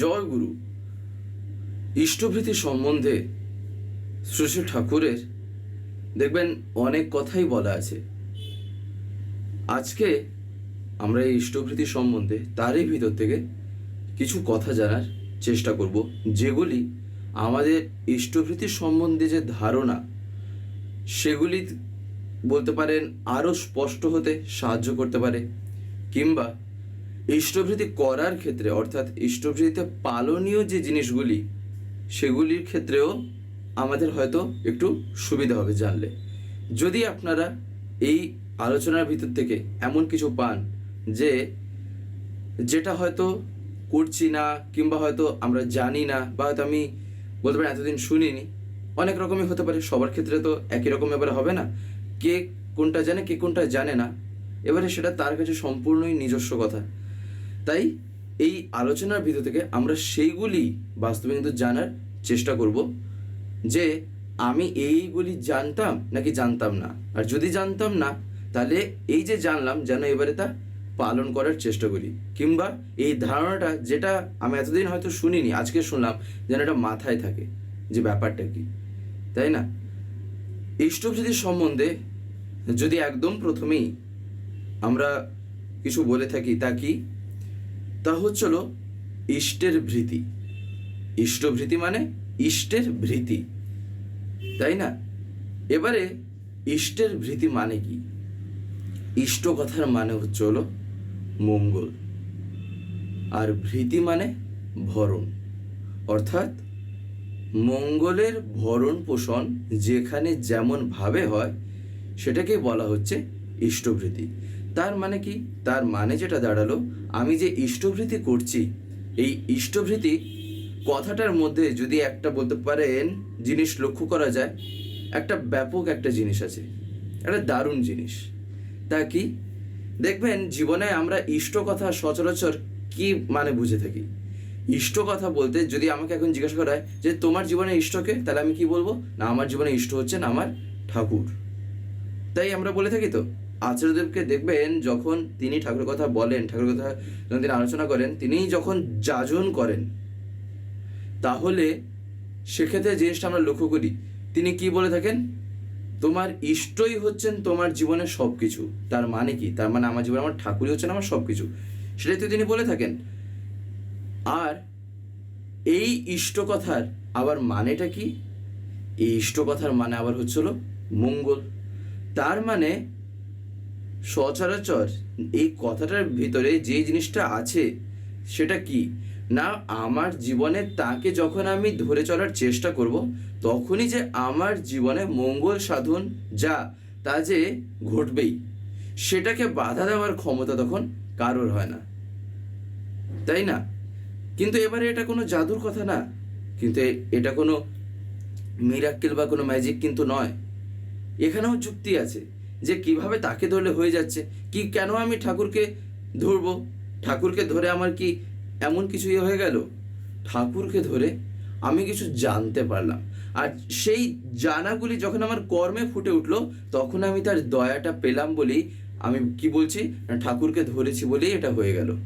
জয় গুরু। ইষ্টভৃতি সম্বন্ধে শ্রী ঠাকুরের দেখবেন অনেক কথাই বলা আছে। আজকে আমরা এই ইষ্টভৃতি সম্বন্ধে তারই ভিতর থেকে কিছু কথা জানার চেষ্টা করব, যেগুলি আমাদের ইষ্টভৃতি সম্বন্ধে যে ধারণা, সেগুলি বলতে পারেন আরও স্পষ্ট হতে সাহায্য করতে পারে, কিংবা ইষ্টভৃতি করার ক্ষেত্রে, অর্থাৎ ইষ্টভৃতিতে পালনীয় যে জিনিসগুলি, সেগুলির ক্ষেত্রেও আমাদের হয়তো একটু সুবিধা হবে জানলে। যদি আপনারা এই আলোচনার ভিতর থেকে এমন কিছু পান যে, যেটা হয়তো করছি না কিংবা হয়তো আমরা জানি না বা হয়তো আমি বলতে পারি এতদিন শুনিনি, অনেক রকমই হতে পারে, সবার ক্ষেত্রে তো একই রকম এবারে হবে না। কে কোনটা জানে, কে কোনটা জানে না, এবারে সেটা তার কাছে সম্পূর্ণই নিজস্ব কথা। তাই এই আলোচনার ভিতর থেকে আমরা সেইগুলি বাস্তবে কিন্তু জানার চেষ্টা করব যে আমি এইগুলি জানতাম নাকি জানতাম না। আর যদি জানতাম না, তাহলে এই যে জানলাম, যেন এবারে তা পালন করার চেষ্টা করি। কিংবা এই ধারণাটা যেটা আমি এতদিন হয়তো শুনিনি, আজকে শুনলাম, যেন এটা মাথায় থাকে যে ব্যাপারটা কি। তাই না? ইষ্টভৃতির সম্বন্ধে যদি একদম প্রথমেই আমরা কিছু বলে থাকি, তা কি? তা হচ্ছিল ইষ্টের ভৃতি। ইষ্টভৃতি মানে ইষ্টের ভৃতি। তাই না? এবারে ইষ্টের ভৃতি মানে কি? ইষ্ট কথার মানে হচ্ছে হলো মঙ্গল। আর ভৃতি মানে ভরণ। অর্থাৎ মঙ্গলের ভরণ পোষণ যেখানে যেমন ভাবে হয় সেটাকে বলা হচ্ছে ইষ্টভৃতি তার মানে কি? তার মানে যেটা দাঁড়াল আমি যে ইষ্টভৃতি করছি, এই ইষ্টভৃতি কথাটার মধ্যে যদি একটা বলতে পারেন, জিনিস লক্ষ্য করা যায়, একটা ব্যাপক একটা জিনিস আছে, একটা দারুণ জিনিস। তা কি? দেখবেন জীবনে আমরা ইষ্ট কথা সচরাচর কি মানে বুঝে থাকি? ইষ্ট কথা বলতে যদি আমাকে এখন জিজ্ঞাসা করা হয় যে তোমার জীবনে ইষ্টকে, তাহলে আমি কি বলব? না, আমার জীবনে ইষ্ট হচ্ছেন আমার ঠাকুর। তাই আমরা বলে থাকি তো? আচার্যদেবকে দেখবেন যখন তিনি ঠাকুরের কথা বলেন, ঠাকুরের কথা যখন তিনি আলোচনা করেন তিনি যখন যাজন করেন, তাহলে সেক্ষেত্রে জিনিসটা আমরা লক্ষ্য করি, তিনি কি বলে থাকেন? তোমার ইষ্টই হচ্ছেন তোমার জীবনের সব কিছু তার মানে কি? তার মানে আমার জীবনে আমার ঠাকুরই হচ্ছেন আমার সব কিছু সেটাই তো তিনি বলে থাকেন। আর এই ইষ্ট কথার আবার মানেটা কি? এই ইষ্ট কথার মানে আবার হচ্ছিল মঙ্গল। তার মানে সচরাচর এই কথাটার ভিতরে যে জিনিসটা আছে, সেটা কি? না, আমার জীবনে তাকে যখন আমি ধরে চলার চেষ্টা করব, তখনই যে আমার জীবনে মঙ্গল সাধন যা, তা যে ঘটবেই, সেটাকে বাধা দেওয়ার ক্ষমতা তখন কারোর হয় না। তাই না? কিন্তু এবারে এটা কোনো জাদুর কথা না। কিন্তু এটা কোনো মিরাক্কেল বা কোনো ম্যাজিক কিন্তু নয়। এখানেও যুক্তি আছে। যে কীভাবে তাকে ধরলে হয়ে যাচ্ছে? কি কেন আমি ঠাকুরকে ধরবো? ঠাকুরকে ধরে আমার কি এমন কিছু ইয়ে হয়ে গেল? ঠাকুরকে ধরে আমি কিছু জানতে পারলাম। আর সেই জানাগুলি যখন আমার কর্মে ফুটে উঠল, তখন আমি তার দয়াটা পেলাম বলেই আমি কি বলছি? ঠাকুরকে ধরেছি বলেই এটা হয়ে গেল।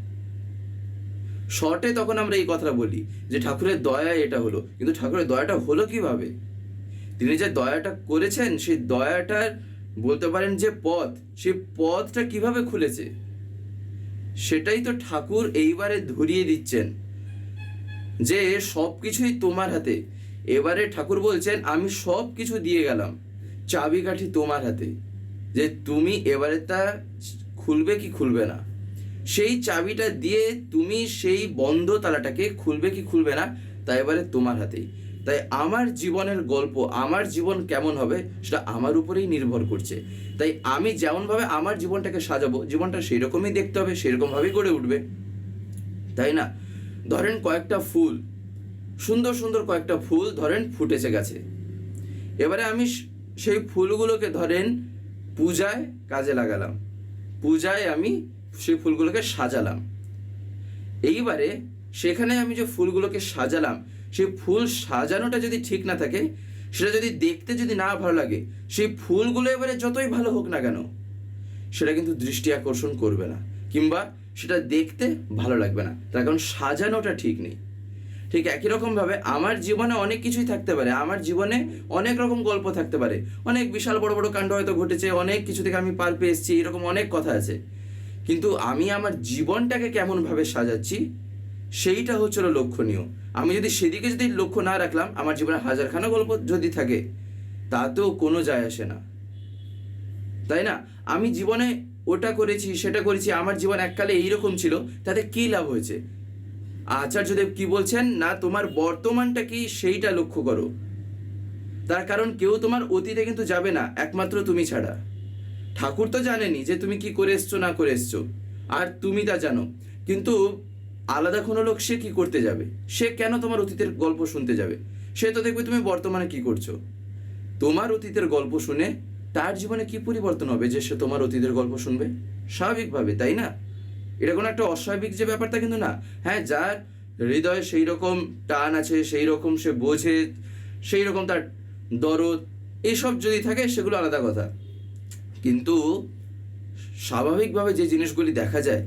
শর্টে তখন আমরা এই কথাটা বলি যে ঠাকুরের দয়া এটা হলো। কিন্তু ঠাকুরের দয়াটা হলো কীভাবে? তিনি যে দয়াটা করেছেন, সেই দয়াটার বলতে পারেন যে পথ, সে পথটা কীভাবে খুলেছে? সেটাই তো ঠাকুর এইবারে ধরিয়ে দিচ্ছেন যে সব কিছুই তোমার হাতে। এবারে ঠাকুর বলছেন, আমি সব কিছু দিয়ে গেলাম, চাবিকাঠি তোমার হাতে। যে তুমি এবারে তা খুলবে কি খুলবে না? সেই চাবিটা দিয়ে তুমি সেই বন্ধ তালাটাকে খুলবে কি খুলবে না, তা এবারে তোমার হাতেই। তাই আমার জীবনের গল্প, আমার জীবন কেমন হবে সেটা আমার উপরেই নির্ভর করছে। তাই আমি যেমনভাবে আমার জীবনটাকে সাজাবো, জীবনটা সেই রকমই দেখতে হবে সেরকমভাবেই গড়ে উঠবে। তাই না? ধরেন কয়েকটা ফুল, সুন্দর সুন্দর কয়েকটা ফুল ধরেন ফুটেছে গেছে। এবারে আমি সেই ফুলগুলোকে ধরেন পূজায় কাজে লাগালাম। পূজায় আমি সেই ফুলগুলোকে সাজালাম। এইবারে সেখানে আমি যে ফুলগুলোকে সাজালাম সেই ফুল সাজানোটা যদি ঠিক না থাকে, সেটা যদি দেখতে যদি না ভালো লাগে, সেই ফুলগুলো এবারে যতই ভালো হোক না কেন, সেটা কিন্তু দৃষ্টি আকর্ষণ করবে না, কিংবা সেটা দেখতে ভালো লাগবে না। তার কারণ সাজানোটা ঠিক নেই। ঠিক একই রকমভাবে আমার জীবনে অনেক কিছুই থাকতে পারে, আমার জীবনে অনেক রকম গল্প থাকতে পারে, অনেক বিশাল বড় বড় কাণ্ড হয়তো ঘটেছে, অনেক কিছু থেকে আমি পার পেয়ে এসেছি, এরকম অনেক কথা আছে। কিন্তু আমি আমার জীবনটাকে কেমনভাবে সাজাচ্ছি সেইটা হচ্ছিল লক্ষণীয়। আমি যদি সেদিকে যদি লক্ষ্য না রাখলাম, আমার জীবনে হাজারখানা গল্প যদি থাকে, তাতেও কোনো যায় আসে না। তাই না? আমি জীবনে ওটা করেছি, সেটা করেছি, আমার জীবন এককালে এইরকম ছিল, তাতে কী লাভ হয়েছে? আচার্যদেব কি বলছেন? না, তোমার বর্তমানটা কি সেইটা লক্ষ্য করো। তার কারণ কেউ তোমার অতীতে কিন্তু যাবে না, একমাত্র তুমি ছাড়া। ঠাকুর তো জানেনি যে তুমি কি করে এসছো, না করে এসছো। আর তুমি তা জানো। কিন্তু আলাদা কোনো লোক সে কি করতে যাবে? সে কেন তোমার অতীতের গল্প শুনতে যাবে? সে তো দেখবে তুমি বর্তমানে কি করছ। তোমার অতীতের গল্প শুনে তার জীবনে কি পরিবর্তন হবে যে সে তোমার অতীতের গল্প শুনবে? স্বাভাবিকভাবে, তাই না? এটা কোনো একটা অস্বাভাবিক যে ব্যাপারটা কিন্তু না। হ্যাঁ যার হৃদয়ে সেই রকম টান আছে, সেই রকম সে বোঝে, সেই রকম তার দরদ এইসব যদি থাকে, সেগুলো আলাদা কথা। কিন্তু স্বাভাবিকভাবে যে জিনিসগুলি দেখা যায়,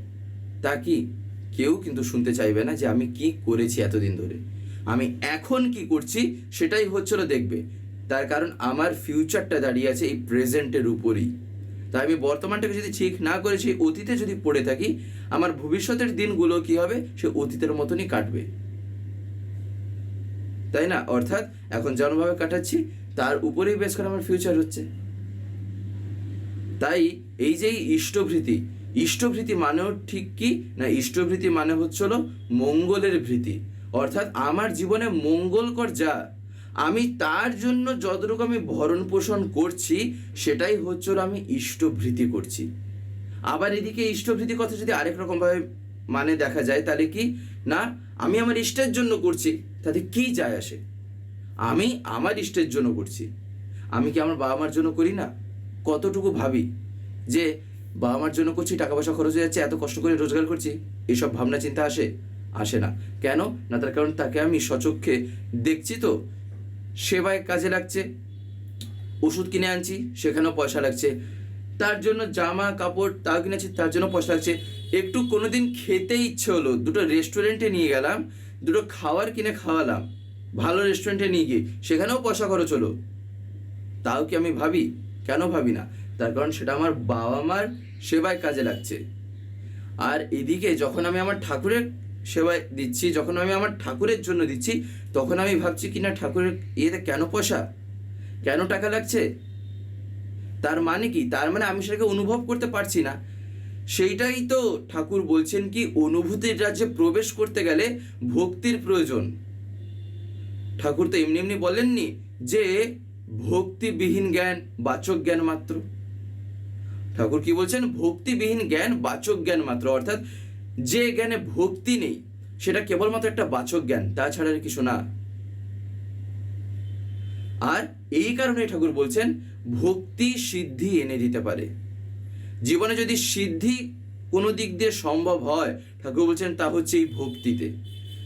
তা কি? কেউ কিন্তু শুনতে চাইবে না যে আমি কি করেছি এতদিন ধরে। আমি এখন কি করছি সেটাই হচ্ছিল দেখবে। তার কারণ আমার ফিউচারটা দাঁড়িয়ে আছে এই প্রেজেন্টের উপরই। তাই আমি বর্তমানটাকে যদি ঠিক না করে সেই অতীতে যদি পড়ে থাকি, আমার ভবিষ্যতের দিনগুলো কি হবে? সে অতীতের মতনই কাটবে। তাই না? অর্থাৎ এখন যেমনভাবে কাটাচ্ছি, তার উপরেই বেশ করে আমার ফিউচার হচ্ছে। তাই এই যে ইষ্টভৃতি ইষ্টভৃতি মানেও ঠিক কি? না, ইষ্টভৃতি মানে হচ্ছে হলো মঙ্গলের ভৃতি। অর্থাৎ আমার জীবনে মঙ্গলকর যা, আমি তার জন্য যতটুকু আমি ভরণ পোষণ করছি, সেটাই হচ্ছে আমি ইষ্টভৃতি করছি। আবার এদিকে ইষ্টভৃতি কথা যদি আরেক রকমভাবে মানে দেখা যায়, তাহলে কি? না, আমি আমার ইষ্টের জন্য করছি, তাতে কি যায় আসে? আমি আমার ইষ্টের জন্য করছি। আমি কি আমার বাবা মার জন্য করি না? কতটুকু ভাবি যে বাবা মার জন্য করছি টাকা পয়সা খরচ হয়ে যাচ্ছে, এত কষ্ট করে রোজগার করছি, এসব ভাবনা, চিন্তা আসে আসে না। কেন? না, তার কারণ তাকে আমি সচক্ষে দেখছি তো, সেবায় কাজে লাগছে, ওষুধ কিনে আনছি, সেখানেও পয়সা লাগছে। তার জন্য জামা, কাপড় তাও কিনেছি, তার জন্য পয়সা লাগছে। একটু কোনো দিন খেতে ইচ্ছে হলো, দুটো রেস্টুরেন্টে নিয়ে গেলাম, দুটো খাবার কিনে খাওয়ালাম, ভালো রেস্টুরেন্টে নিয়ে গিয়ে, সেখানেও পয়সা খরচ হলো। তাও কি আমি ভাবি? কেন ভাবি না? তার কারণ সেটা আমার বাবা মার সেবায় কাজে লাগছে। আর এদিকে যখন আমি আমার ঠাকুরের সেবায় দিচ্ছি, যখন আমি আমার ঠাকুরের জন্য দিচ্ছি, তখন আমি ভাবছি কি না ঠাকুরের ইয়েতে কেন পয়সা? কেন টাকা লাগছে? তার মানে কি? তার মানে আমি সেটাকে অনুভব করতে পারছি না। সেইটাই তো ঠাকুর বলছেন কি, অনুভূতির রাজ্যে প্রবেশ করতে গেলে ভক্তির প্রয়োজন। ঠাকুর তো এমনি এমনি বলেননি যে ভক্তিবিহীন জ্ঞান, বাচক জ্ঞান মাত্র। ঠাকুর কি বলছেন? ভক্তিবিহীন জ্ঞান, বাচক জ্ঞান মাত্র। অর্থাৎ যে জ্ঞানে ভক্তি নেই, সেটা কেবলমাত্র একটা বাচক জ্ঞান তাছাড়া কিছু না। আর এই কারণে ঠাকুর বলছেন, ভক্তি সিদ্ধি এনে দিতে পারে। জীবনে যদি সিদ্ধি কোনো দিক দিয়ে সম্ভব হয়, ঠাকুর বলছেন, তা হচ্ছে এই ভক্তিতে।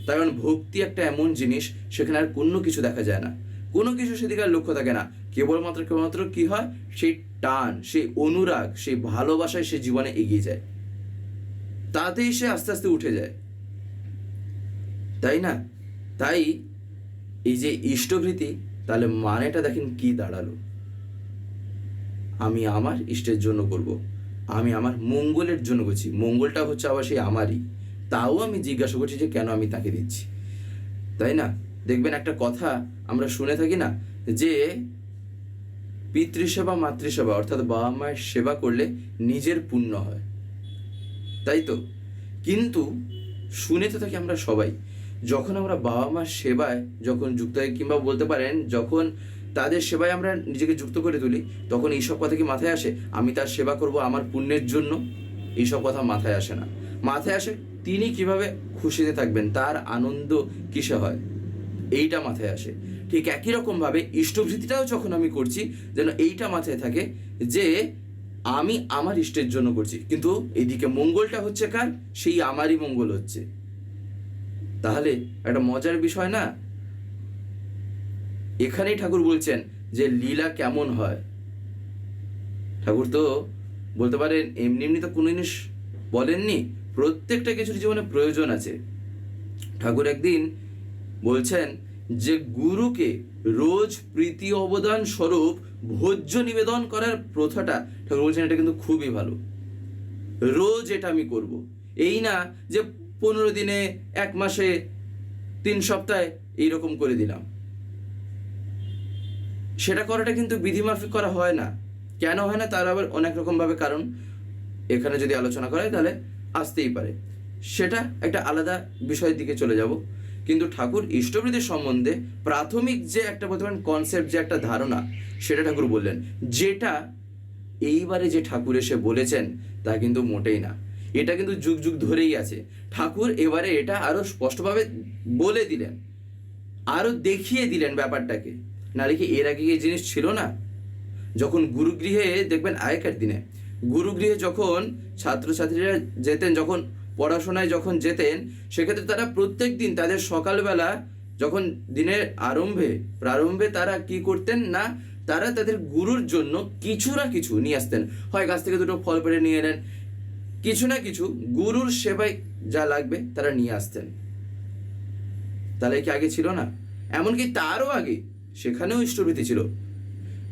কারণ ভক্তি একটা এমন জিনিস, সেখানে আর কোনো কিছু দেখা যায় না। কোনো কিছু সেদিকে আর লক্ষ্য থাকে না। কেবলমাত্র কেবলমাত্র কি হয়? সেই টান, সেই অনুরাগ, সেই ভালোবাসায় সে জীবনে এগিয়ে যায়। তাতেই সে আস্তে আস্তে উঠে যায়। তাই না? তাই এই যে ইষ্টভৃতি তাহলে মানেটা দেখেন কি দাঁড়াল? আমি আমার ইষ্টের জন্য করব। আমি আমার মঙ্গলের জন্য করছি। মঙ্গলটা হচ্ছে আবার সেই আমারই। তাও আমি জিজ্ঞাসা করছি যে কেন আমি তাকে দিচ্ছি? তাই না? দেখবেন একটা কথা আমরা শুনে থাকি না যে পিতৃসেবা, মাতৃসেবা, অর্থাৎ বাবা মায়ের সেবা করলে নিজের পুণ্য হয়। তাই তো? কিন্তু শুনে তো থাকি আমরা সবাই, যখন আমরা বাবা মার সেবায় যখন যুক্ত হই কিংবা বলতে পারেন যখন তাদের সেবায় আমরা নিজেকে যুক্ত করে তুলি, তখন এইসব কথা কি মাথায় আসে? আমি তার সেবা করব আমার পুণ্যের জন্য? এইসব কথা মাথায় আসে না। মাথায় আসে তিনি কীভাবে খুশিতে থাকবেন, তার আনন্দ কিসে হয়? এইটা মাথায় আসে। ঠিক একই রকমভাবে ইষ্টভৃতিটাও যখন আমি করছি, যেন এইটা মাথায় থাকে যে আমি আমার ইষ্টের জন্য করছি। কিন্তু এদিকে মঙ্গলটা হচ্ছে কার? সেই আমারই মঙ্গল হচ্ছে। তাহলে একটা মজার বিষয় না? এখানেই ঠাকুর বলছেন যে লীলা কেমন হয়? ঠাকুর তো বলতে পারেন এমনি এমনি তো কোনো জিনিস বলেননি, প্রত্যেকটা কিছুর জীবনে প্রয়োজন আছে। ঠাকুর একদিন বলছেন যে গুরুকে রোজ প্রীতি অবদান স্বরূপ ভোজ্য নিবেদন করার প্রথাটা, ঠাকুর বলছেন এটা কিন্তু খুবই ভালো। রোজ এটা আমি করব। এই না যে পনেরো দিনে, এক মাসে, তিন সপ্তাহে এইরকম করে দিলাম। সেটা করাটা কিন্তু বিধিমাফিক করা হয় না। কেন হয় না? তার আবার অনেক রকমভাবে কারণ। এখানে যদি আলোচনা করা হয় তাহলে আসতেই পারে। সেটা একটা আলাদা বিষয়ের দিকে চলে যাব। কিন্তু ঠাকুর ইষ্টবৃত্তির সম্বন্ধে প্রাথমিক যে একটা বলতে কনসেপ্ট যে একটা ধারণা, সেটা ঠাকুর বললেন। যেটা এইবারে যে ঠাকুর এসে বলেছেন, তা কিন্তু মোটেই না। এটা কিন্তু যুগ যুগ ধরেই আছে। ঠাকুর এবারে এটা আরও স্পষ্টভাবে বলে দিলেন। আরও দেখিয়ে দিলেন ব্যাপারটাকে। নাহলে কি এর আগে এই জিনিস ছিল না? যখন গুরুগৃহে দেখবেন আগেকার দিনে, গুরুগৃহে যখন ছাত্রছাত্রীরা যেতেন, যখন পড়াশোনায় যখন যেতেন, সেক্ষেত্রে তারা প্রত্যেক দিন তাদের সকালবেলা যখন দিনের আরম্ভে, প্রারম্ভে তারা কি করতেন না, তারা তাদের গুরুর জন্য কিছু না কিছু নিয়ে আসতেন। হয় গাছ থেকে দুটো ফল পেড়ে নিয়ে এলেন, কিছু না কিছু গুরুর সেবায় যা লাগবে তারা নিয়ে আসতেন। তাহলে কি আগে ছিল না? এমনকি তারও আগে, সেখানেও ইষ্টভীতি ছিল।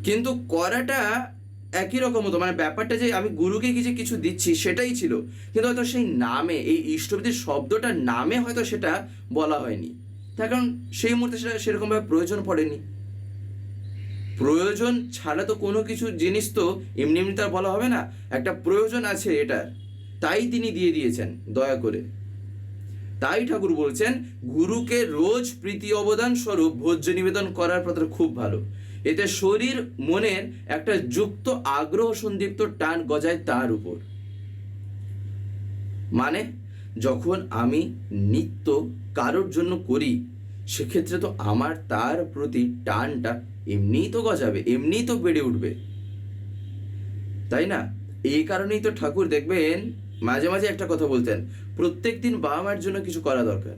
কিন্তু করাটা একই রকম হতো। মানে ব্যাপারটা যে আমি গুরুকে কি যে কিছু দিচ্ছি সেটাই ছিল। কিন্তু হয়তো সেই নামে, এই ইষ্টভীতির শব্দটা নামে হয়তো সেটা বলা হয়নি। তার কারণ সেই মুহূর্তে সেটা সেরকমভাবে প্রয়োজন পড়েনি। প্রয়োজন ছাড়া তো কোনো কিছু জিনিস তো এমনি এমনি তার বলা হবে না। একটা প্রয়োজন আছে এটার। তাই তিনি দিয়ে দিয়েছেন, দয়া করে। তাই ঠাকুর বলছেন, গুরুকে রোজ প্রীতি অবদান স্বরূপ ভোজ্য নিবেদন করার প্রতি খুব ভালো। এতে শরীর, মনের একটা যুক্ত আগ্রহ সন্দীপ্ত টান গজায় তার উপর। মানে যখন আমি নিত্য কারোর জন্য করি, সেক্ষেত্রে তো আমার তার প্রতি টানটা এমনিই তো গজাবে, এমনিই তো বেড়ে উঠবে। তাই না? এই কারণেই তো ঠাকুর দেখবেন, মাঝে মাঝে একটা কথা বলতেন, প্রত্যেক দিন বাবা মায়ের জন্য কিছু করা দরকার।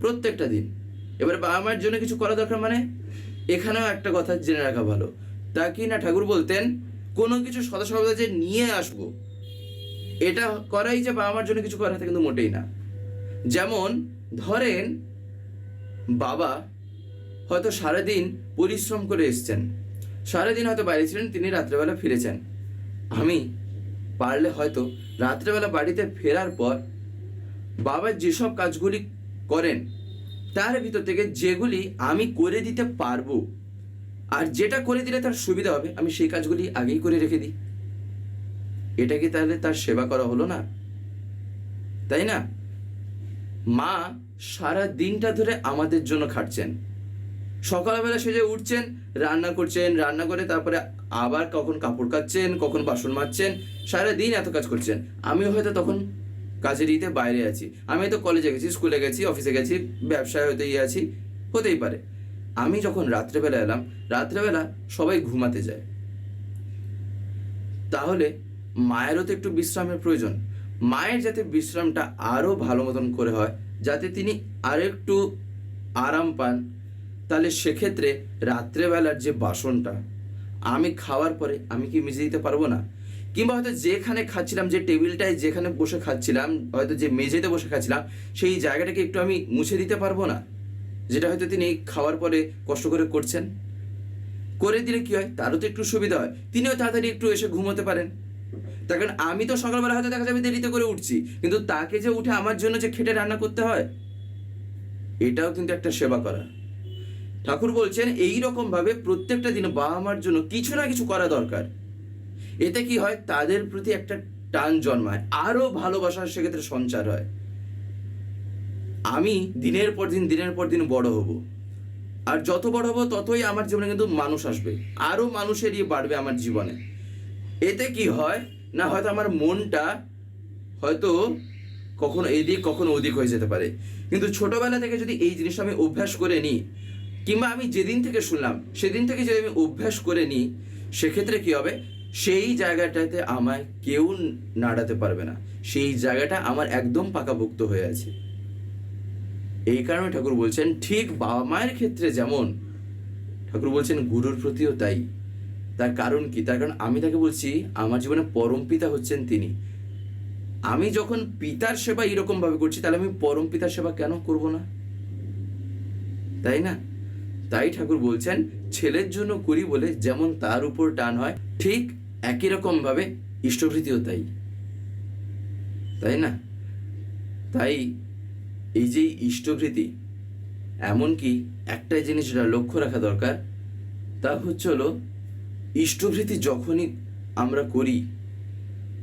প্রত্যেকটা দিন। এবার বাবা মায়ের জন্য কিছু করা দরকার মানে এখানেও একটা কথা জেনে রাখা ভালো। তা কি না ঠাকুর বলতেন, কোনো কিছু সদা সর্বদা যে নিয়ে আসব, এটা করাই যে বাবা মার জন্য কিছু করা কিন্তু মোটেই না। যেমন ধরেন, বাবা হয়তো সারাদিন পরিশ্রম করে এসছেন। সারাদিন হয়তো বাইরে ছিলেন, তিনি রাত্রেবেলা ফিরেছেন। আমি পারলে হয়তো রাত্রেবেলা বাড়িতে ফেরার পর বাবা যেসব কাজগুলি করেন তার ভিতর থেকে যেগুলি আমি করে দিতে পারব, আর যেটা করে দিলে তার সুবিধা হবে, আমি সেই কাজগুলি আগেই করে রেখে দিই। এটা কি তাহলে তার সেবা করা হলো না? তাই না? মা সারা দিনটা ধরে আমাদের জন্য খাটছেন। সকালবেলা সেজে উঠছেন, রান্না করছেন, রান্না করে তারপরে আবার কখন কাপড় কাচ্ছেন, কখন বাসন মাজছেন সারা দিন এত কাজ করছেন। আমি হয়তো তখন কাজের ইতে বাইরে আছি। আমি হয়তো কলেজে গেছি স্কুলে গেছি অফিসে গেছি, ব্যবসায় হয়তো ইয়ে আছি, হতেই পারে। আমি যখন রাত্রেবেলা এলাম, রাত্রেবেলা সবাই ঘুমাতে যায়। তাহলে মায়েরও তো একটু বিশ্রামের প্রয়োজন। মায়ের যাতে বিশ্রামটা আরও ভালো মতন করে হয়, যাতে তিনি আরও একটু আরাম পান, তাহলে সেক্ষেত্রে রাত্রেবেলার যে বাসনটা, আমি খাওয়ার পরে আমি কি মেজে দিতে পারব না? কিংবা হয়তো যেখানে খাচ্ছিলাম, যে টেবিলটায় যেখানে বসে খাচ্ছিলাম, হয়তো যে মেঝেতে বসে খাচ্ছিলাম, সেই জায়গাটাকে একটু আমি মুছে দিতে পারব না? যেটা হয়তো তিনি খাওয়ার পরে কষ্ট করে করছেন। করে দিলে কি হয়? তারও তো একটু সুবিধা হয়। তিনিও তাড়াতাড়ি একটু এসে ঘুমোতে পারেন। তার কারণ আমি তো সকালবেলা হয়তো দেখা যাবে দেরিতে করে উঠছি, কিন্তু তাকে যে উঠে আমার জন্য যে খেটে রান্না করতে হয়, এটাও কিন্তু একটা সেবা করা। ঠাকুর বলছেন এই রকম ভাবে প্রত্যেকটা দিন বাবা মার জন্য কিছু না কিছু করা দরকার। এতে কি হয়? তাদের প্রতি একটা টান জন্মায়। আরও ভালোবাসার সেক্ষেত্রে সঞ্চার হয়। আমি দিনের পর দিন, দিনের পর দিন বড় হব। আর যত বড় হব, ততই আমার জীবনে কিন্তু মানুষ আসবে। আরও মানুষের ইয়ে বাড়বে আমার জীবনে। এতে কি হয়? না, হয়তো আমার মনটা হয়তো কখনো এদিক, কখনো ওদিক হয়ে যেতে পারে। কিন্তু ছোটবেলা থেকে যদি এই জিনিসটা আমি অভ্যাস করে নিই, কিংবা আমি যেদিন থেকে শুনলাম, সেদিন থেকে যদি আমি অভ্যাস করে নিই, সেক্ষেত্রে কি হবে? সেই জায়গাটাতে আমায় কেউ নাড়াতে পারবে না। সেই জায়গাটা আমার একদম পাকাভুক্ত হয়ে আছে। এই কারণে ঠাকুর বলছেন, ঠিক বাবা মায়ের ক্ষেত্রে যেমন, ঠাকুর বলছেন গুরুর প্রতিও তাই। তার কারণ কি? তার কারণ আমি তাকে বলছি, আমার জীবনে পরম পিতা হচ্ছেন তিনি। আমি যখন পিতার সেবা এরকম ভাবে করছি, তাহলে আমি পরম পিতার সেবা কেন করব না? তাই না? তাই ঠাকুর বলছেন, ছেলের জন্য করি বলে যেমন তার উপর টান হয় ঠিক একই রকমভাবে ইষ্টভৃতিও তাই। তাই না? তাই এই যে ইষ্টভৃতি, এমনকি একটাই জিনিস যেটা লক্ষ্য রাখা দরকার, তা হচ্ছে হলো ইষ্টভৃতি যখনই আমরা করি,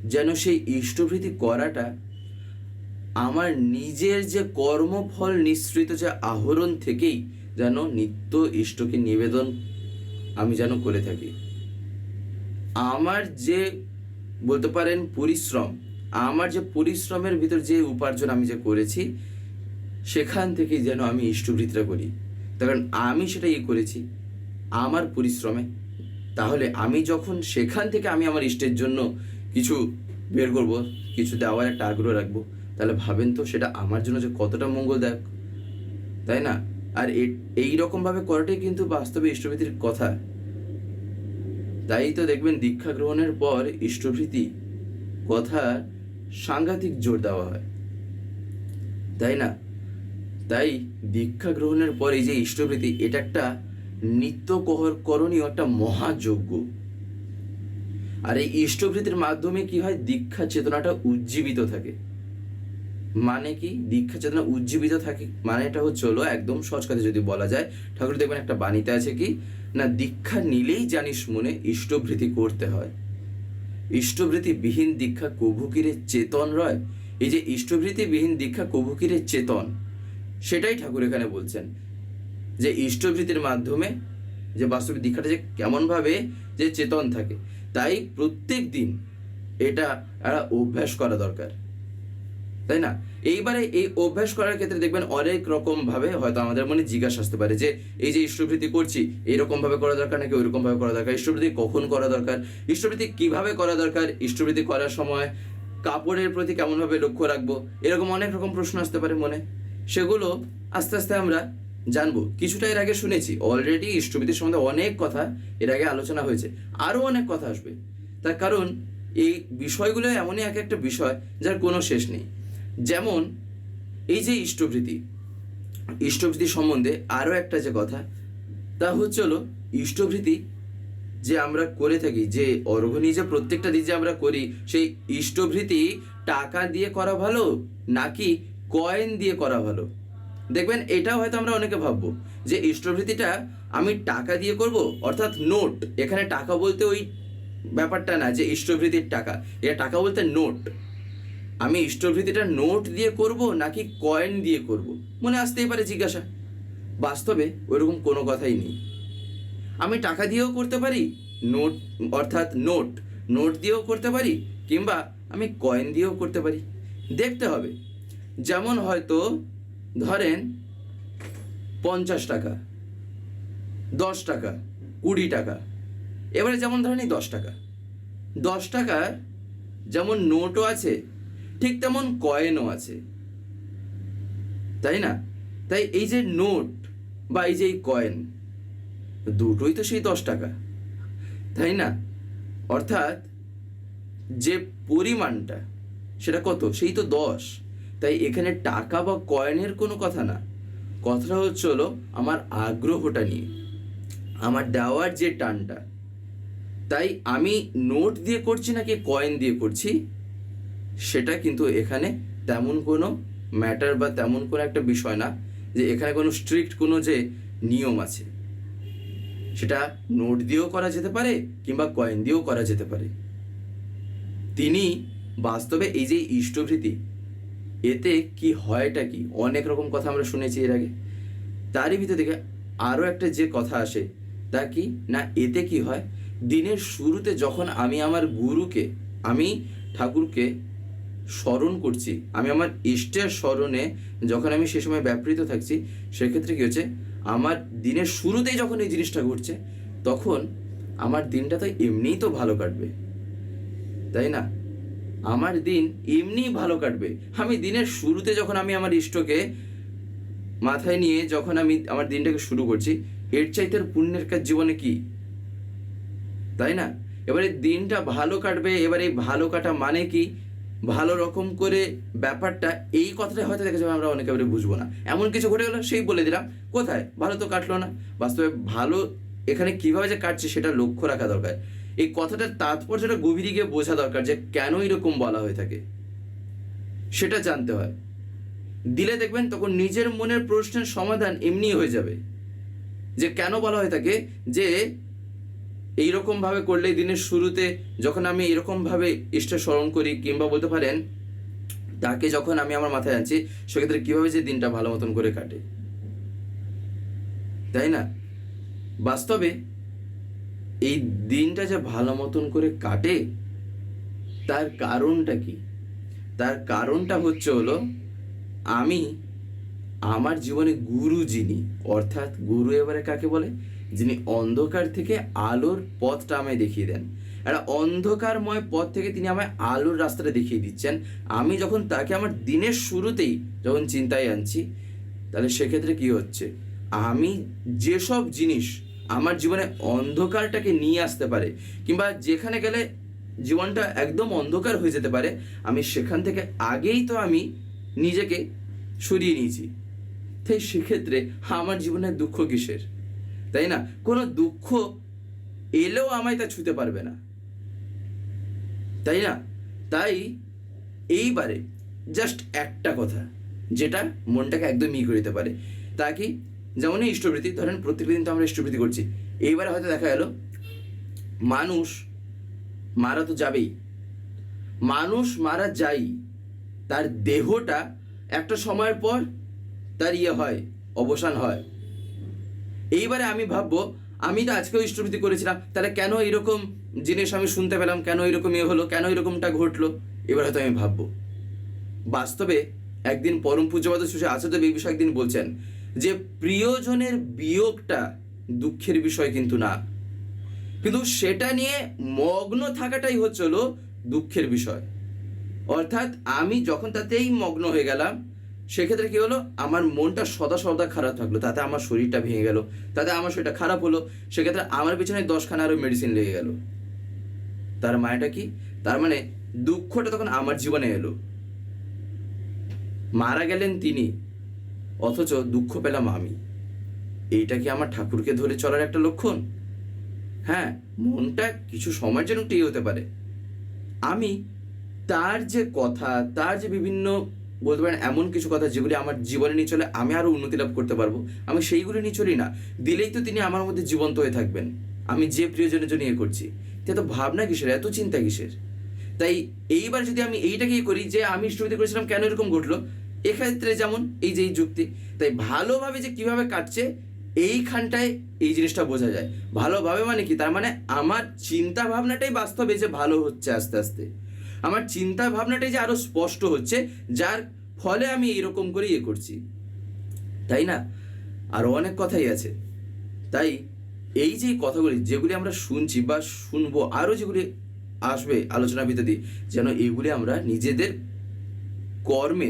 যেন সেই ইষ্টভৃতি করাটা আমার নিজের যে কর্মফল নিঃসৃত যে আহরণ থেকেই যেন নিত্য ইষ্টকে নিবেদন আমি যেন করে থাকি। আমার যে বলতে পারেন পরিশ্রম, আমার যে পরিশ্রমের ভিতর যে উপার্জন আমি যে করেছি, সেখান থেকেই যেন আমি ইষ্টবৃত্তিটা করি। কারণ আমি সেটা ইয়ে করেছি, আমার পরিশ্রমে। তাহলে আমি যখন সেখান থেকে আমি আমার ইষ্টের জন্য কিছু বের করব, কিছু দেওয়ার একটা আগ্রহ রাখব, তাহলে ভাবেন তো সেটা আমার জন্য যে কতটা মঙ্গলদায়ক, তাই না? আর এই রকমভাবে করাটাই কিন্তু বাস্তবে ইষ্টবৃত্তির কথা। তাই তো দেখবেন দীক্ষা গ্রহণের পর ইষ্টভৃতি কথা সাংঘাতিক জোর দেওয়া হয়। তাই না? তাই দীক্ষা গ্রহণের পর এই যে ইষ্টভৃতি, এটা একটা নিত্য করণীয়, একটা মহাযজ্ঞ। আর এই ইষ্টভৃতির মাধ্যমে কি হয়? দীক্ষা চেতনাটা উজ্জীবিত থাকে। মানে কি? দীক্ষা চেতনা উজ্জীবিত থাকে। মানে এটা হচ্ছে হলো একদম সহজ কথা যদি বলা যায়। ঠাকুর দেখবেন একটা বাণীতে আছে কি? না, দীক্ষা নিলেই জানিস মনে ইষ্টভৃতি করতে হয়। ইষ্টভৃতি বিহীন দীক্ষা কভুকিরে চেতন রয়? এই যে ইষ্টভৃতি বিহীন দীক্ষা কভুকিরে চেতন, সেটাই ঠাকুর এখানে বলছেন। যে ইষ্টভৃতির মাধ্যমে যে বাস্তবিক দীক্ষাটা যে কেমনভাবে যে চেতন থাকে, তাই প্রত্যেক দিন এটা একটা অভ্যাস করা দরকার। তাই না? এইবারে এই অভ্যাস করার ক্ষেত্রে দেখবেন অনেক রকম ভাবে হয়তো আমাদের মনে জিজ্ঞাসা আসতে পারে যে, এই যে ইষ্টভৃতি করছি এইরকম ভাবে করা দরকার নাকি ওইরকম ভাবে করা দরকার? ইষ্টভৃতি কখন করা দরকার? ইষ্টভৃতি কীভাবে করা দরকার? ইষ্টভৃতি করার সময় কাপড়ের প্রতি কেমন ভাবে লক্ষ্য রাখব? এরকম অনেক রকম প্রশ্ন আসতে পারে মনে। সেগুলো আস্তে আস্তে আমরা জানব। কিছুটা এর আগে শুনেছি অলরেডি ইষ্টভৃতির সম্বন্ধে অনেক কথা এর আগে আলোচনা হয়েছে। আরও অনেক কথা আসবে। তার কারণ, এই বিষয়গুলো এমনই এক একটা বিষয় যার কোনো শেষ নেই। যেমন, এই যে ইষ্টভৃতি ইষ্টভৃতি সম্বন্ধে আরও একটা যে কথা, তা হচ্ছে হলো, ইষ্টভৃতি যে আমরা করে থাকি, যে অর্ঘনি যে প্রত্যেকটা দিন যে আমরা করি, সেই ইষ্টভৃতি টাকা দিয়ে করা ভালো নাকি কয়েন দিয়ে করা ভালো? দেখবেন, এটাও হয়তো আমরা অনেকে ভাববো, যে ইষ্টভৃতিটা আমি টাকা দিয়ে করব, অর্থাৎ নোট, এখানে টাকা বলতে ওই ব্যাপারটা না, যে ইষ্টভৃতির টাকা, এটা টাকা বলতে নোট। আমি ইষ্টভৃতিটা নোট দিয়ে করব নাকি কয়েন দিয়ে করব? মনে আসতেই পারে জিজ্ঞাসা। বাস্তবে ওইরকম কোনো কথাই নেই। আমি টাকা দিয়েও করতে পারি নোট অর্থাৎ নোট নোট দিয়েও করতে পারি, কিংবা আমি কয়েন দিয়েও করতে পারি। দেখতে হবে। যেমন হয়তো, ধরেন, পঞ্চাশ টাকা, দশ টাকা, কুড়ি টাকা, এবারে যেমন ধরেন এই দশ টাকা। দশ টাকার যেমন নোটও আছে ঠিক তেমন কয়েনও আছে। তাই না? তাই এই যে নোট বা এই যে এই কয়েন দুটোই তো সেই দশ টাকা। তাই না? অর্থাৎ যে পরিমাণটা, সেটা কত? সেই তো দশ। তাই এখানে টাকা বা কয়েনের কোনো কথা না। কথাটা হচ্ছে হলো আমার আগ্রহটা নিয়ে। আমার দেওয়ার যে টানটা। তাই আমি নোট দিয়ে করছি নাকি কয়েন দিয়ে করছি? সেটা কিন্তু এখানে তেমন কোনো ম্যাটার বা তেমন কোনো একটা বিষয় না যে এখানে কোনো স্ট্রিক্ট কোনো যে নিয়ম আছে। সেটা নোট দিয়েও করা যেতে পারে কিংবা কয়েন দিয়েও করা যেতে পারে। তিনি বাস্তবে এই যে ইষ্টভৃতি, এতে কি হয়টা কি? অনেক রকম কথা আমরা শুনেছি এর আগে। তারই ভিতর থেকে আরও একটা যে কথা আসে, তা কি? না, এতে কি হয়? দিনের শুরুতে যখন আমি আমার গুরুকে, আমি ঠাকুরকে স্মরণ করছি। আমি আমার ইষ্টের স্মরণে যখন আমি সে সময় ব্যাপৃত থাকছি, সেক্ষেত্রে কী হচ্ছে? আমার দিনের শুরুতেই যখন এই জিনিসটা ঘটছে, তখন আমার দিনটা তো এমনিই তো ভালো কাটবে। তাই না? আমার দিন এমনিই ভালো কাটবে। আমি দিনের শুরুতে যখন আমি আমার ইষ্টকে মাথায় নিয়ে যখন আমি আমার দিনটাকে শুরু করছি, এর চাইতে পুণ্যের কাজ জীবনে কি? তাই না? এবারে দিনটা ভালো কাটবে, এবার এই ভালো কাটা মানে কি? ভালো রকম করে ব্যাপারটা, এই কথাটা হয়তো দেখা যাবে আমরা অনেকে এবারে বুঝব না। এমন কিছু ঘটে গেলো, সেই বলে দিলাম, কোথায়? ভালো তো কাটলো না। বাস্তবে ভালো এখানে কীভাবে যে কাটছে সেটা লক্ষ্য রাখা দরকার। এই কথাটার তাৎপর্যটা গভীরে গিয়ে বোঝা দরকার যে কেন এরকম বলা হয়ে থাকে। সেটা জানতে হয়। দিলে দেখবেন তখন নিজের মনের প্রশ্নের সমাধান এমনি হয়ে যাবে। যে কেন বলা হয়ে থাকে? যে এইরকম ভাবে করলে দিনের শুরুতে যখন আমি এরকম ভাবে ইষ্টের স্মরণ করি কিংবা বলতে পারেন তাকে যখন আমি আমার মাথায় আনছি, সেক্ষেত্রে কীভাবে যে দিনটা ভালো মতন করে কাটে? তাই না? বাস্তবে এই দিনটা যে ভালো মতন করে কাটে, তার কারণটা কি? তার কারণটা হচ্ছে হলো, আমি আমার জীবনে গুরু যিনি, অর্থাৎ গুরু এবারে কাকে বলে? যিনি অন্ধকার থেকে আলোর পথটা আমায় দেখিয়ে দেন। একটা অন্ধকারময় পথ থেকে তিনি আমায় আলোর রাস্তাটা দেখিয়ে দিচ্ছেন। আমি যখন তাকে আমার দিনের শুরুতেই যখন চিন্তায় আনছি, তাহলে সেক্ষেত্রে কি হচ্ছে? আমি যেসব জিনিস আমার জীবনে অন্ধকারটাকে নিয়ে আসতে পারে, কিংবা যেখানে গেলে জীবনটা একদম অন্ধকার হয়ে যেতে পারে, আমি সেখান থেকে আগেই তো আমি নিজেকে সরিয়ে নিয়েছি। তাই সেক্ষেত্রে আমার জীবনে দুঃখ কিসের? তাই না? কোনো দুঃখ এলেও আমায় তা ছুতে পারবে না। তাই না? তাই এইবারে জাস্ট একটা কথা, যেটা মনটাকে একদম করে দিতে পারে। তা কি? যেমন এই ইষ্টবৃত্তি, ধরেন প্রত্যেকদিন তো আমরা ইষ্টবৃত্তি করছি। এইবারে হয়তো দেখা গেল, মানুষ মারা তো যাবেই। মানুষ মারা যাই, তার দেহটা একটা সময়ের পর তার ইয়ে হয়, অবসান হয়। এইবারে আমি ভাববো, আমি তো আজকেও ইষ্টভৃতি করেছিলাম, তাহলে কেন এরকম জিনিস আমি শুনতে পেলাম, কেন এরকম ইয়ে হলো, কেন এরকমটা ঘটলো? এবার হয়তো আমি ভাববো। বাস্তবে একদিন পরম পূজ্যবাদ সুশে আচার্য বিষয়ে একদিন বলছেন যে, প্রিয়জনের বিয়োগটা দুঃখের বিষয় কিন্তু না। কিন্তু সেটা নিয়ে মগ্ন থাকাটাই হচ্ছিল দুঃখের বিষয়। অর্থাৎ আমি যখন তাতেই মগ্ন হয়ে গেলাম সেক্ষেত্রে কি হলো? আমার মনটা সদা সদা খারাপ থাকল। তাতে আমার শরীরটা ভেঙে গেল। তাতে আমার শরীরটা খারাপ হলো। সেক্ষেত্রে আমার পিছনে দশখানা আরও মেডিসিন লেগে গেল। তার মানেটা কি? তার মানে দুঃখটা তখন আমার জীবনে এলো। মারা গেলেন তিনি, অথচ দুঃখ পেলাম আমি। এইটা কি আমার ঠাকুরকে ধরে চলার একটা লক্ষণ? হ্যাঁ মনটা কিছু সময়ের জন্য ইয়ে হতে পারে। আমি তার যে কথা, তার যে বিভিন্ন বলতে পারেন এমন কিছু কথা যেগুলি আমার জীবনে নিয়ে চলে, আমি আরও উন্নতি লাভ করতে পারব। আমি সেইগুলি নিয়ে চলি না। দিলেই তো তিনি আমার মধ্যে জীবন্ত হয়ে থাকবেন। আমি যে প্রিয়জনের জন্য ইয়ে করছি এত ভাবনা কিসের? এত চিন্তা কিসের? তাই এইবার যদি আমি এইটাকে ইয়ে করি যে আমি ইষ্টবিধি করেছিলাম কেন এরকম ঘটলো? এক্ষেত্রে যেমন এই যে এই যুক্তি, তাই ভালোভাবে যে কীভাবে কাটছে, এইখানটায় এই জিনিসটা বোঝা যায়। ভালোভাবে মানে কি? তার মানে আমার চিন্তা ভাবনাটাই বাস্তবে যে ভালো হচ্ছে আস্তে আস্তে। আমার চিন্তা ভাবনাটাই যে আরও স্পষ্ট হচ্ছে, যার ফলে আমি এরকম করে ইয়ে করছি। তাই না? আরও অনেক কথাই আছে। তাই এই যে কথাগুলি, যেগুলি আমরা শুনছি বা শুনব আরও যেগুলি আসবে আলোচনা ভিত্তি যেন এগুলি আমরা নিজেদের কর্মে